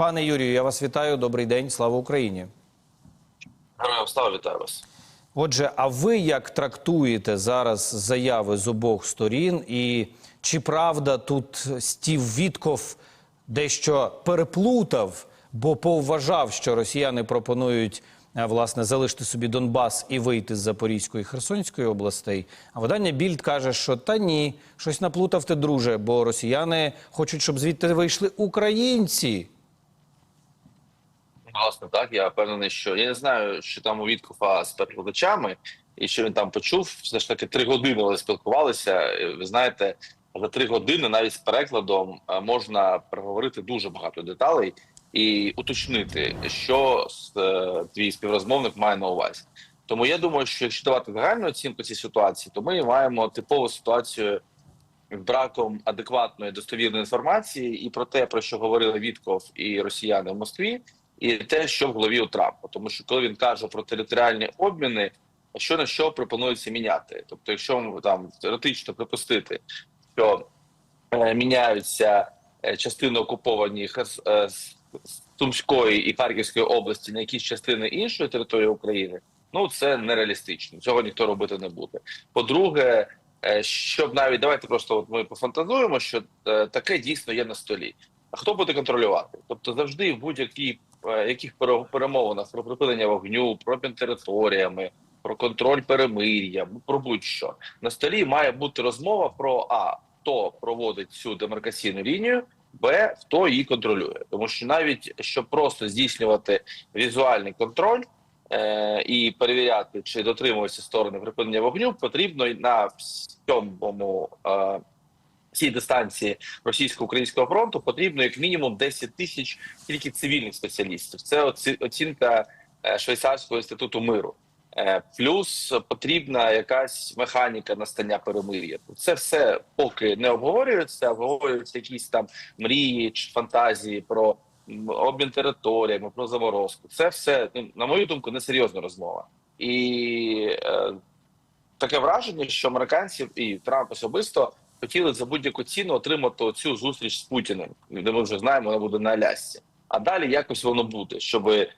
Пане Юрію, я вас вітаю. Добрий день. Слава Україні. Героям слава вітаю вас. Отже, а ви як трактуєте зараз заяви з обох сторін? І чи правда тут Стів Вітков дещо переплутав, бо повважав, що росіяни пропонують е, власне залишити собі Донбас і вийти з Запорізької і Херсонської областей? А видання Більд каже, що та ні, щось наплутав ти, друже, бо росіяни хочуть, щоб звідти вийшли українці. Власне, так я впевнений, що я не знаю, що там у Віткофа з перекладачами, і що він там почув. Все ж таки три години вони спілкувалися. Ви знаєте, за три години навіть з перекладом е, можна проговорити дуже багато деталей і уточнити, що е, твій співрозмовник має на увазі. Тому я думаю, що якщо давати загальну оцінку цій ситуації, то ми маємо типову ситуацію браком адекватної достовірної інформації і про те, про що говорили Вітков і росіяни в Москві, і те, що в голові у Трампа. Тому що коли він каже про територіальні обміни, що на що пропонується міняти. Тобто, якщо там теоретично припустити, що е, міняються е, частини окуповані е, Сумської і Харківської області на якісь частини іншої території України, ну це нереалістично. Цього ніхто робити не буде. По-друге, е, щоб навіть давайте просто от ми пофантазуємо, що е, таке дійсно є на столі. А хто буде контролювати? Тобто, завжди в будь-якій е, яких пере- перемовинах про припинення вогню, про територіями, про контроль перемир'я, про будь-що на столі має бути розмова про а хто проводить цю демаркаційну лінію, б хто її контролює, тому що навіть щоб просто здійснювати візуальний контроль. Е, і перевіряти, чи дотримуються сторони припинення вогню, потрібно на всьому е, цій дистанції російсько-українського фронту потрібно як мінімум 10 тисяч тільки цивільних спеціалістів. Це оцінка е, швейцарського інституту миру. Е, Плюс потрібна якась механіка настання перемир'я. Це все поки не обговорюється, обговорюються якісь там мрії чи фантазії про обмін територіями, про заморозку. Це все, ну, на мою думку, несерйозна розмова. І е, таке враження, що американці і Трамп особисто хотіли за будь-яку ціну отримати цю зустріч з Путіним, де ми вже знаємо, вона буде на Алясці. А далі якось воно буде, щоб е,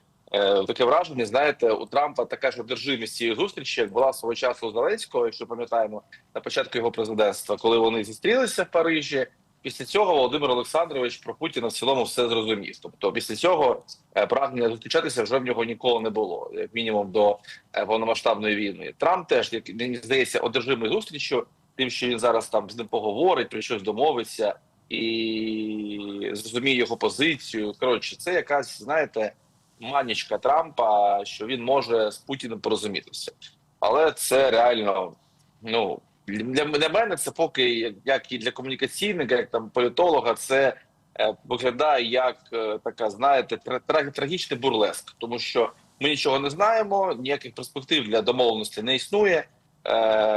таке враження, знаєте, у Трампа така ж одержимість цієї зустрічі, як була свого часу у Зеленського, якщо пам'ятаємо на початку його президентства, коли вони зустрілися в Парижі. Після цього Володимир Олександрович про Путіна в цілому все зрозумів. Тобто, після цього е, прагнення зустрічатися вже в нього ніколи не було, як мінімум до е, повномасштабної війни. Трамп теж як мені здається, одержимий зустрічю, тим, що він зараз там з ним поговорить, про щось домовиться і зрозуміє його позицію. Коротше, це якась, знаєте, манічка Трампа, що він може з Путіним порозумітися, але це реально ну. Для, для мене це поки як- і для комунікаційника, як там політолога, це е, виглядає як е, така, знаєте, тра- тра- трагічний бурлеск, тому що ми нічого не знаємо, ніяких перспектив для домовленості не існує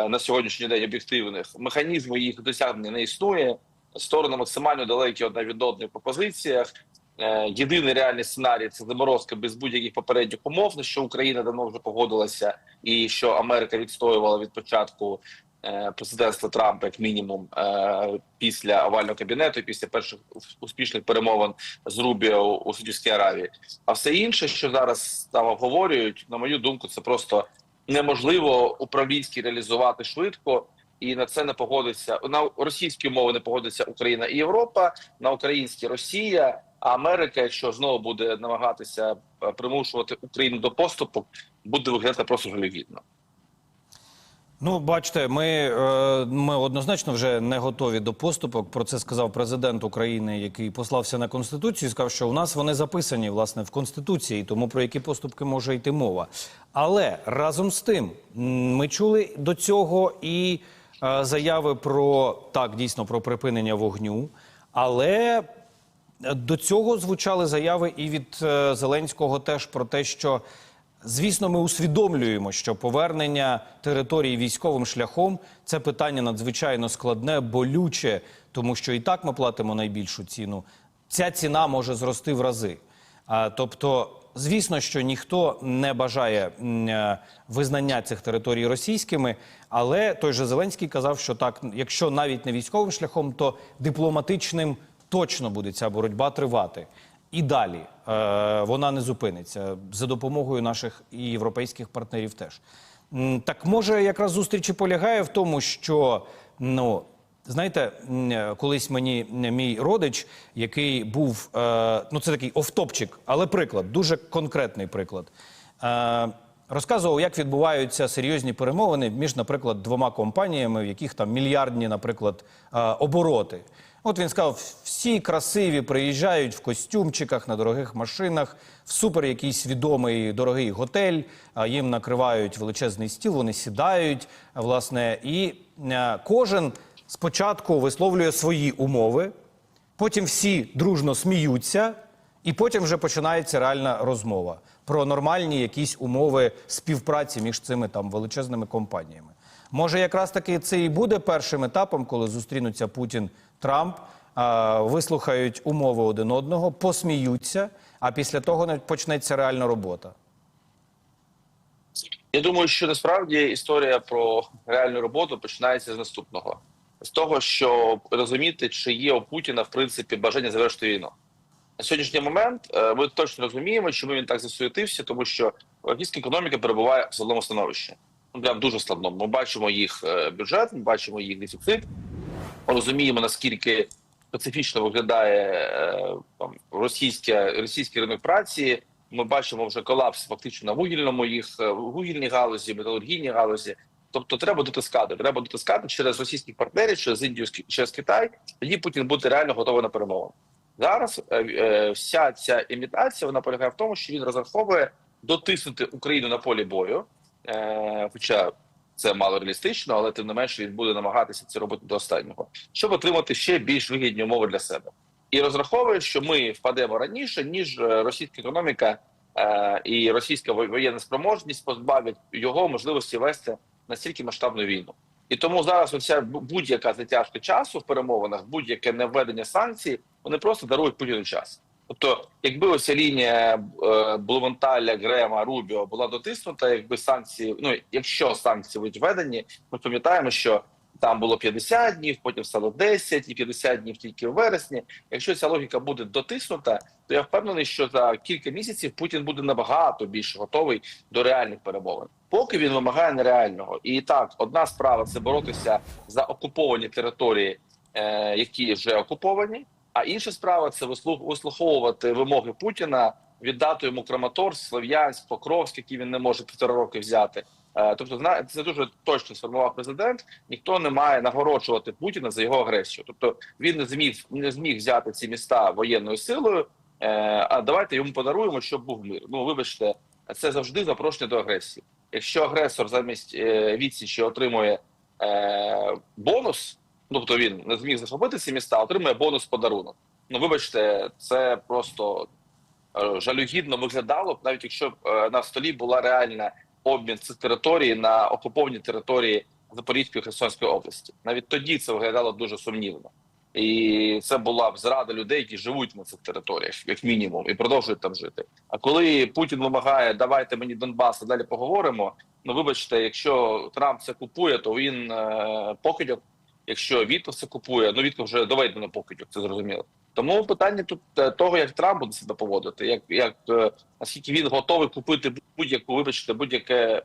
на сьогоднішній день об'єктивних. Механізму їх досягнення не існує. Сторони максимально далекі одна від одної по позиціях. Е, єдиний реальний сценарій це заморозка без будь-яких попередніх умов, на що Україна давно вже погодилася, і що Америка відстоювала від початку е, президентства Трампа, як мінімум, е, після овального кабінету, після перших успішних перемовин з Рубіо у Саудівській Аравії. А все інше, що зараз там обговорюють, на мою думку, це просто неможливо управлінські реалізувати швидко. І на це не погодиться на російські умови не погодиться Україна і Європа, на українські Росія, а Америка, якщо знову буде намагатися е, примушувати Україну до поступу, буде виглядати просто жалюгідно. Ну, бачите, ми, е, ми однозначно вже не готові до поступок. Про це сказав президент України, який послався на конституцію. Сказав, що у нас вони записані власне в конституції, тому про які поступки може йти мова. Але разом з тим ми чули до цього і е, заяви про так дійсно про припинення вогню, але до цього звучали заяви і від е, Зеленського теж про те, що звісно, ми усвідомлюємо, що повернення території військовим шляхом це питання надзвичайно складне, болюче, тому що і так ми платимо найбільшу ціну. Ця ціна може зрости в рази. Тобто, звісно, що ніхто не бажає е, визнання цих територій російськими, але той же Зеленський казав, що так, якщо навіть не військовим шляхом, то дипломатичним точно буде ця боротьба тривати. І далі е, вона не зупиниться за допомогою наших і європейських партнерів теж. Так може якраз зустріч полягає в тому, що ну. Знаєте, е, колись мені мій родич, який був, е, ну це такий офтопчик, але приклад, дуже конкретний приклад. Е, розказував, як відбуваються серйозні перемовини між, наприклад, двома компаніями, в яких там мільярдні, наприклад, обороти. От він сказав: всі красиві приїжджають в костюмчиках на дорогих машинах, в супер якийсь відомий дорогий готель. Їм накривають величезний стіл, вони сідають, власне, і е, кожен спочатку висловлює свої умови, потім всі дружно сміються, і потім вже починається реальна розмова про нормальні якісь умови співпраці між цими там величезними компаніями. Може, якраз таки це і буде першим етапом, коли зустрінуться Путін Трамп, вислухають умови один одного, посміються, а після того не- почнеться реальна робота. Я думаю, що насправді історія про реальну роботу починається з наступного: з того, що розуміти, чи є у Путіна в принципі бажання завершити війну. На сьогоднішній момент е, ми точно розуміємо, чому він так засуетився, тому що російська економіка перебуває в складному становищі. Ну, прям дуже складному. Ми бачимо їх е, бюджет, ми бачимо їх дефіцит. Розуміємо, наскільки специфічно виглядає е, там, російська, російський ринок праці. Ми бачимо вже колапс фактично на вугільному їх е, вугільній галузі, металургійній галузі. Тобто треба дотискати. Треба дотискати через російських партнерів, через Індію, через Китай. Тоді Путін буде реально готовий на перемовини. Зараз е, е, вся ця імітація вона полягає в тому, що він розраховує дотиснути Україну на полі бою. Е, хоча це мало реалістично, але тим не менше він буде намагатися це робити до останнього, щоб отримати ще більш вигідні умови для себе. І розраховує, що ми впадемо раніше, ніж е, російська економіка е, і російська воєнна спроможність позбавить його можливості вести настільки масштабну війну. І тому зараз оця будь-яка затяжка часу в перемовинах, будь-яке невведення санкцій, вони просто дарують Путіну час. Тобто, якби оця лінія е, Блументаля, Грема, Рубіо була дотиснута, якби санкції, ну якщо санкції будуть введені, ми пам'ятаємо, що там було 50 днів, потім стало 10 і 50 днів тільки в вересні. Якщо ця логіка буде дотиснута, то я впевнений, що за кілька місяців Путін буде набагато більше готовий до реальних перемовин. Поки він вимагає нереального. І так, одна справа це боротися за окуповані території, е, які вже окуповані. А інша справа це вислух- вислуховувати вимоги Путіна, віддати йому Краматорськ, Слов'янськ, Покровськ, які він не може півтора роки взяти. Е, Тобто, це дуже точно сформував президент. Ніхто не має нагороджувати Путіна за його агресію. Тобто він не зміг не зміг взяти ці міста воєнною силою. е, А давайте йому подаруємо, щоб був мир. Ну вибачте, це завжди запрошення до агресії. Якщо агресор замість е, відсічі отримує бонус, ну, тобто він не зміг захопити ці міста, отримує бонус подарунок. Ну, вибачте, це просто е, жалюгідно виглядало навіть якщо б е, на столі була реальна обмін цих територій на окуповані території Запорізької Херсонської області. Навіть тоді це виглядало дуже сумнівно. І це була б зрада людей, які живуть на цих територіях, як мінімум, і продовжують там жити. А коли Путін вимагає, давайте мені Донбас, а далі поговоримо. Ну вибачте, якщо Трамп це купує, то він е, покидьок. Якщо Вітков це купує, ну Вітков вже доведено покидьок, це зрозуміло. Тому питання тут е, того, як Трамп буде себе поводити, як, як е, наскільки він готовий купити будь-яку, вибачте, будь-яке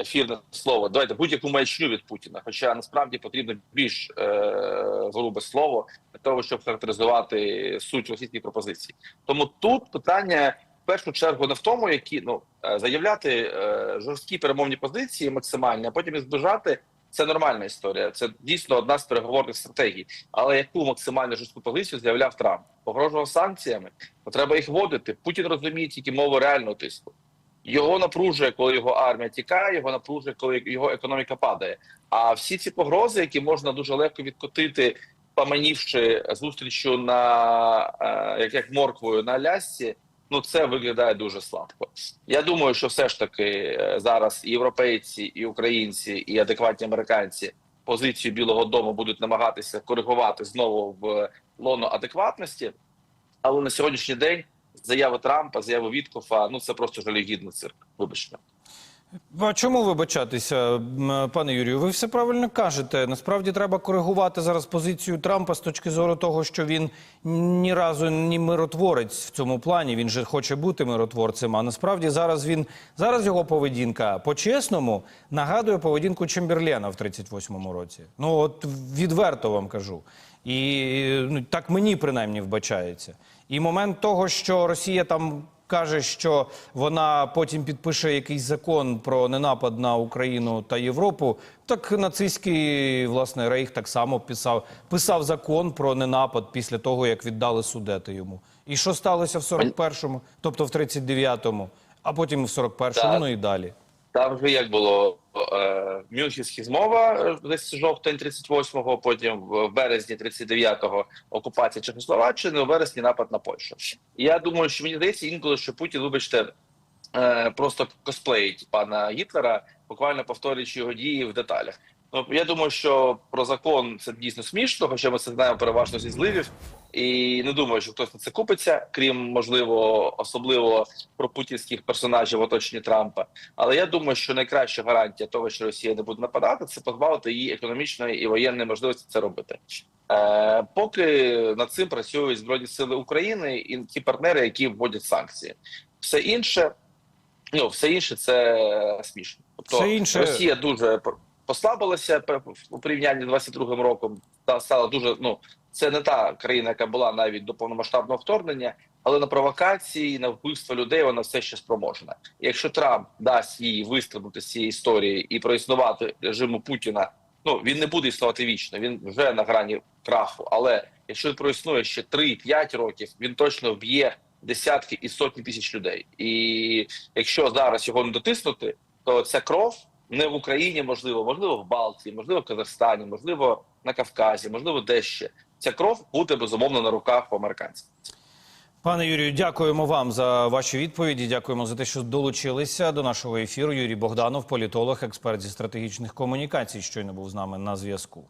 ефірне слово. Давайте будь-яку маячню від Путіна. Хоча насправді потрібно більш е, грубе слово для того, щоб характеризувати суть російських пропозицій. Тому тут питання в першу чергу не в тому, які ну е, заявляти е, жорсткі перемовні позиції максимальні, а потім їх збежати. Це нормальна історія. Це дійсно одна з переговорних стратегій. Але яку максимально жорстку позицію заявляв Трамп? Погрожував санкціями, то треба їх вводити. Путін розуміє тільки мову реального тиску. Його напружує, коли його армія тікає, його напружує, коли його економіка падає. А всі ці погрози, які можна дуже легко відкотити, поманівши зустрічю на е, як, як морквою на Алясці, ну це виглядає дуже слабко. Я думаю, що все ж таки е, зараз і європейці, і українці, і адекватні американці позицію Білого Дому будуть намагатися коригувати знову в лоно адекватності. Але на сьогоднішній день заяви Трампа, заяви Віткофа, ну це просто жалюгідний цирк. Вибачте. А чому вибачатися, пане Юрію? Ви все правильно кажете. Насправді треба коригувати зараз позицію Трампа з точки зору того, що він ні разу не миротворець в цьому плані. Він же хоче бути миротворцем. А насправді зараз він зараз його поведінка по-чесному нагадує поведінку Чемберлена в 38-му році. Ну от відверто вам кажу. І ну, так мені принаймні вбачається. І момент того, що Росія там каже, що вона потім підпише якийсь закон про ненапад на Україну та Європу. Так нацистський власне рейх так само писав писав закон про ненапад після того, як віддали судети йому. І що сталося в 41-му, тобто в 39-му, а потім в 41-му, Так. ну і далі. Там вже як було е, Мюнхенська змова е, десь жовтень 38-го, потім в березні 39-го окупація Чехословаччини, у вересні напад на Польщу. Я думаю, що мені здається інколи, що Путін, вибачте, е, просто косплеїть пана Гітлера, буквально повторюючи його дії в деталях. Ну я думаю, що про закон це дійсно смішно, хоча ми це знаємо переважно зі зливів. І не думаю, що хтось на це купиться, крім можливо, особливо про путінських персонажів в оточенні Трампа. Але я думаю, що найкраща гарантія того, що Росія не буде нападати, це позбавити її економічної і воєнної можливості це робити. Е, поки над цим працюють збройні сили України і ті партнери, які вводять санкції, все інше, ну все інше це смішно. Тобто Все інше- Росія дуже послабилася у порівнянні з 22 роком. Та стала дуже ну це не та країна, яка була навіть до повномасштабного вторгнення, але на провокації, на вбивство людей вона все ще спроможна. Якщо Трамп дасть їй вистрибнути з цієї історії і проіснувати режиму Путіна, ну він не буде існувати вічно. Він вже на грані краху. Але якщо він проіснує ще 3-5 років, він точно вб'є десятки і сотні тисяч людей. І якщо зараз його не дотиснути, то ця кров не в Україні, можливо, можливо, в Балтії, можливо, в Казахстані, можливо, на Кавказі, можливо, де ще. Ця кров буде безумовно на руках у американців. Пане Юрію, дякуємо вам за ваші відповіді. Дякуємо за те, що долучилися до нашого ефіру. Юрій Богданов, політолог, експерт зі стратегічних комунікацій, щойно був з нами на зв'язку.